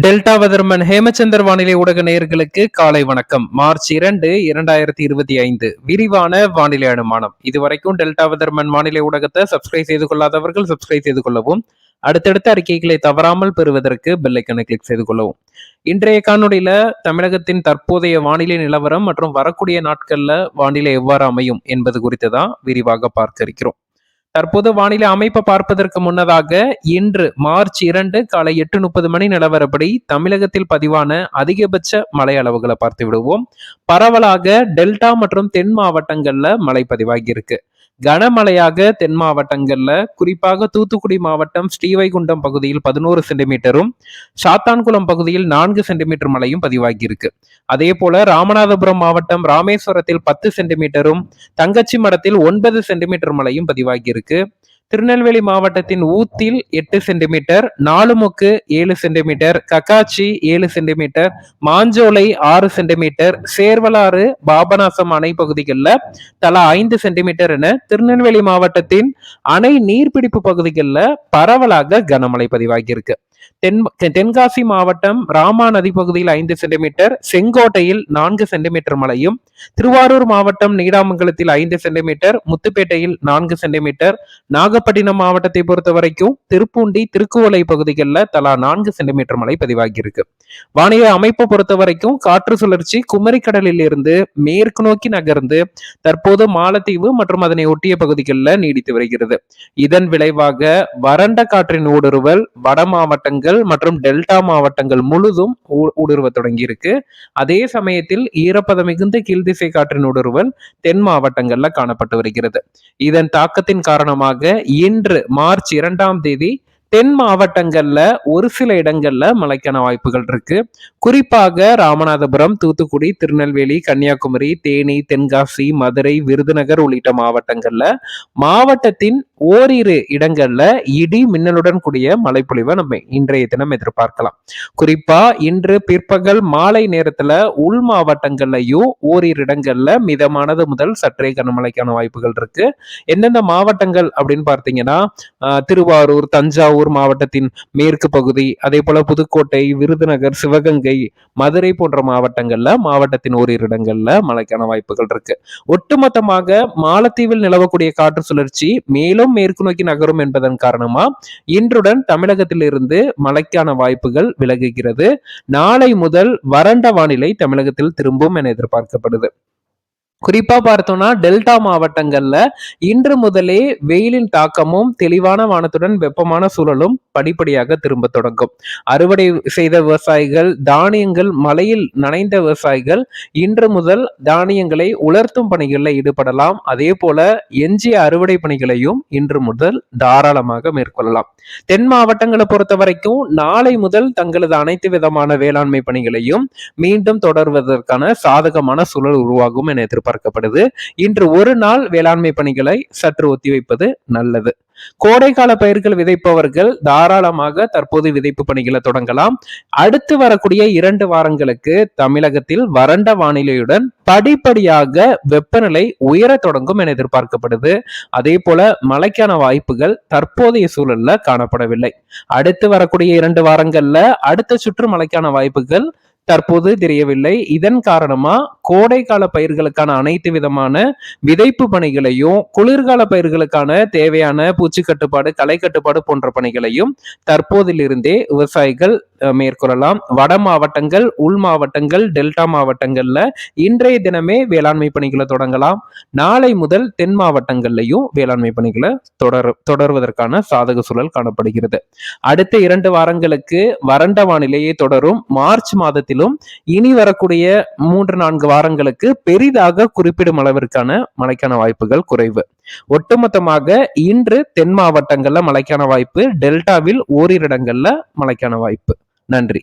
Delta weatherman Hemachandar வானிலை ஊடக நேயர்களுக்கு காலை வணக்கம். மார்ச் இரண்டு இரண்டாயிரத்தி இருபத்தி ஐந்து. விரிவான வானிலை அனுமானம். இதுவரைக்கும் டெல்டா வதர்மன் வானிலை ஊடகத்தை சப்ஸ்கிரைப் செய்து கொள்ளாதவர்கள் சப்ஸ்கிரைப் செய்து கொள்ளவும் அடுத்தடுத்த அறிக்கைகளை தவறாமல் பெறுவதற்கு பெல்லைக்கனை கிளிக் செய்து கொள்ளவும். இன்றைய காணொலியில தமிழகத்தின் தற்போதைய வானிலை நிலவரம் மற்றும் வரக்கூடிய நாட்கள்ல வானிலை எவ்வாறு அமையும் என்பது குறித்து தான் விரிவாக பார்க்க இருக்கிறோம். தற்போது வானிலை அமைப்பை பார்ப்பதற்கு முன்னதாக இன்று மார்ச் இரண்டு காலை எட்டு முப்பது மணி நிலவரப்படி தமிழகத்தில் பதிவான அதிகபட்ச மழை அளவுகளை பார்த்து விடுவோம் பரவலாக டெல்டா மற்றும் தென் மாவட்டங்கள்ல மழை பதிவாகி இருக்கு கனமழையாக தென் மாவட்டங்கள்ல குறிப்பாக தூத்துக்குடி மாவட்டம் ஸ்ரீவைகுண்டம் பகுதியில் பதினோரு சென்டிமீட்டரும் சாத்தான்குளம் பகுதியில் நான்கு சென்டிமீட்டர் மழையும் பதிவாகியிருக்கு. அதே போல ராமநாதபுரம் மாவட்டம் ராமேஸ்வரத்தில் பத்து சென்டிமீட்டரும் தங்கச்சி மடத்தில் ஒன்பது சென்டிமீட்டர் மழையும் பதிவாகியிருக்கு. திருநெல்வேலி மாவட்டத்தின் ஊத்தில் எட்டு சென்டிமீட்டர் நாலுமுக்கு ஏழு சென்டிமீட்டர் கக்காச்சி ஏழு சென்டிமீட்டர் மாஞ்சோலை ஆறு சென்டிமீட்டர் சேர்வலாறு பாபநாசம் அணை பகுதிகளில் தலா ஐந்து சென்டிமீட்டர் என திருநெல்வேலி மாவட்டத்தின் அணை நீர்பிடிப்பு பகுதிகளில் பரவலாக கனமழை பதிவாகியிருக்கு. தென் தென்காசி மாவட்டம் ராமா நதி பகுதியில் ஐந்து சென்டிமீட்டர் செங்கோட்டையில் நான்கு சென்டிமீட்டர் மழையும் திருவாரூர் மாவட்டம் நீடாமங்கலத்தில் ஐந்து சென்டிமீட்டர் முத்துப்பேட்டையில் நான்கு சென்டிமீட்டர் நாகப்பட்டினம் மாவட்டத்தை பொறுத்த வரைக்கும் திருப்பூண்டி திருக்குவளை பகுதிகளில் தலா நான்கு சென்டிமீட்டர் மழை பதிவாகியிருக்கு. வானிலை அமைப்பை பொறுத்த வரைக்கும் காற்று சுழற்சி குமரிக்கடலில் இருந்து மேற்கு நோக்கி நகர்ந்து தற்போது மாலத்தீவு மற்றும் அதனை ஒட்டிய பகுதிகளில் நீடித்து வருகிறது. இதன் விளைவாக வறண்ட காற்றின் ஊடுருவல் வட மாவட்டங்கள் மாவட்டங்கள் மற்றும் டெல்டா மாவட்டங்கள் முழுதும் ஊடுருவ தொடங்கி இருக்கு அதே சமயத்தில் ஈரப்பதம் மிகுந்த கீழ்திசை காற்றின் ஊடுருவல் தென் மாவட்டங்கள்ல காணப்பட்டு வருகிறது. இதன் தாக்கத்தின் காரணமாக இன்று மார்ச் இரண்டாம் தேதி தென் மாவட்டங்கள்ல ஒரு சில இடங்கள்ல மழைக்கான வாய்ப்புகள் இருக்கு. குறிப்பாக ராமநாதபுரம் தூத்துக்குடி திருநெல்வேலி கன்னியாகுமரி தேனி தென்காசி மதுரை விருதுநகர் உள்ளிட்ட மாவட்டங்கள்ல மாவட்டத்தின் ஓரிரு இடங்கள்ல இடி மின்னலுடன் கூடிய மழைப்பொழிவை நம்ம இன்றைய தினம் எதிர்பார்க்கலாம். குறிப்பா இன்று பிற்பகல் மாலை நேரத்துல உள் மாவட்டங்கள்லயும் ஓரிரு இடங்கள்ல மிதமானது முதல் சற்றே கனமழைக்கான வாய்ப்புகள் இருக்கு. எந்தெந்த மாவட்டங்கள் அப்படின்னு பார்த்தீங்கன்னா திருவாரூர் தஞ்சாவூர் தஞ்சாவூர் மாவட்டத்தின் மேற்கு பகுதி அதே போல புதுக்கோட்டை விருதுநகர் சிவகங்கை மதுரை போன்ற மாவட்டங்கள்ல மாவட்டத்தின் ஓரிரு இடங்கள்ல மழைக்கான வாய்ப்புகள் இருக்கு. ஒட்டுமொத்தமாக மாலத்தீவில் நிலவக்கூடிய காற்று சுழற்சி மேலும் மேற்கு நோக்கி நகரும் என்பதன் காரணமா இன்றுடன் தமிழகத்தில் இருந்து மழைக்கான வாய்ப்புகள் விலகுகிறது. நாளை முதல் வறண்ட வானிலை தமிழகத்தில் திரும்பும் என எதிர்பார்க்கப்படுது. குறிப்பா பார்த்தோம்னா டெல்டா மாவட்டங்கள்ல இன்று முதலே வெயிலின் தாக்கமும் தெளிவான வானத்துடன் வெப்பமான சூழலும் படிப்படியாக திரும்ப தொடங்கும். அறுவடை செய்த விவசாயிகள் தானியங்கள் மழையில் நனைந்த விவசாயிகள் இன்று முதல் தானியங்களை உலர்த்தும் பணிகளில் ஈடுபடலாம். அதே போல எஞ்சிய அறுவடை பணிகளையும் இன்று முதல் தாராளமாக மேற்கொள்ளலாம். தென் மாவட்டங்களை பொறுத்த வரைக்கும் நாளை முதல் தங்களது அனைத்து விதமான வேளாண்மை பணிகளையும் மீண்டும் தொடர்வதற்கான சாதகமான சூழல் உருவாகும் என எதிர்பார்க்கிறேன் எதிர்பார்க்கப்படுது. இன்று ஒரு நாள் வேளாண்மை பணிகளை சற்று ஒத்திவைப்பது நல்லது. கோடைக்கால பயிர்கள் விதைப்பவர்கள் தாராளமாக தற்போது விதைப்பு பணிகளை தொடங்கலாம். அடுத்து வரக்கூடிய இரண்டு வாரங்களுக்கு தமிழகத்தில் வறண்ட வானிலையுடன் படிப்படியாக வெப்பநிலை உயர தொடங்கும் என எதிர்பார்க்கப்படுது. அதே போல மழைக்கான வாய்ப்புகள் தற்போதைய சூழல்ல காணப்படவில்லை. அடுத்து வரக்கூடிய இரண்டு வாரங்கள்ல அடுத்த சுற்று மழைக்கான வாய்ப்புகள் தற்போது தெரியவில்லை. இதன் காரணமா கோடைக்கால பயிர்களுக்கான அனைத்து விதமான விதைப்பு பணிகளையும் குளிர்கால பயிர்களுக்கான தேவையான பூச்சி கட்டுப்பாடு களை கட்டுப்பாடு போன்ற பணிகளையும் தற்போதிலிருந்தே விவசாயிகள் மேற்கொள்ளலாம். வட மாவட்டங்கள் உள் மாவட்டங்கள் டெல்டா மாவட்டங்கள்ல இன்றைய தினமே வேளாண்மை பணிகளை தொடங்கலாம். நாளை முதல் தென் மாவட்டங்கள்லையும் வேளாண்மை பணிகளை தொடர் தொடர்வதற்கான சாதக சூழல் காணப்படுகிறது. அடுத்த இரண்டு வாரங்களுக்கு வறண்ட வானிலையே தொடரும். மார்ச் மாதத்திலும் இனி வரக்கூடிய மூன்று நான்கு வாரங்களுக்கு பெரிதாக குறிப்பிடும் அளவிற்கான மழைக்கான வாய்ப்புகள் குறைவு. ஒட்டுமொத்தமாக இன்று தென் மாவட்டங்கள்ல மழைக்கான வாய்ப்பு டெல்டாவில் ஓரிரு இடங்கள்ல மழைக்கான வாய்ப்பு. நன்றி.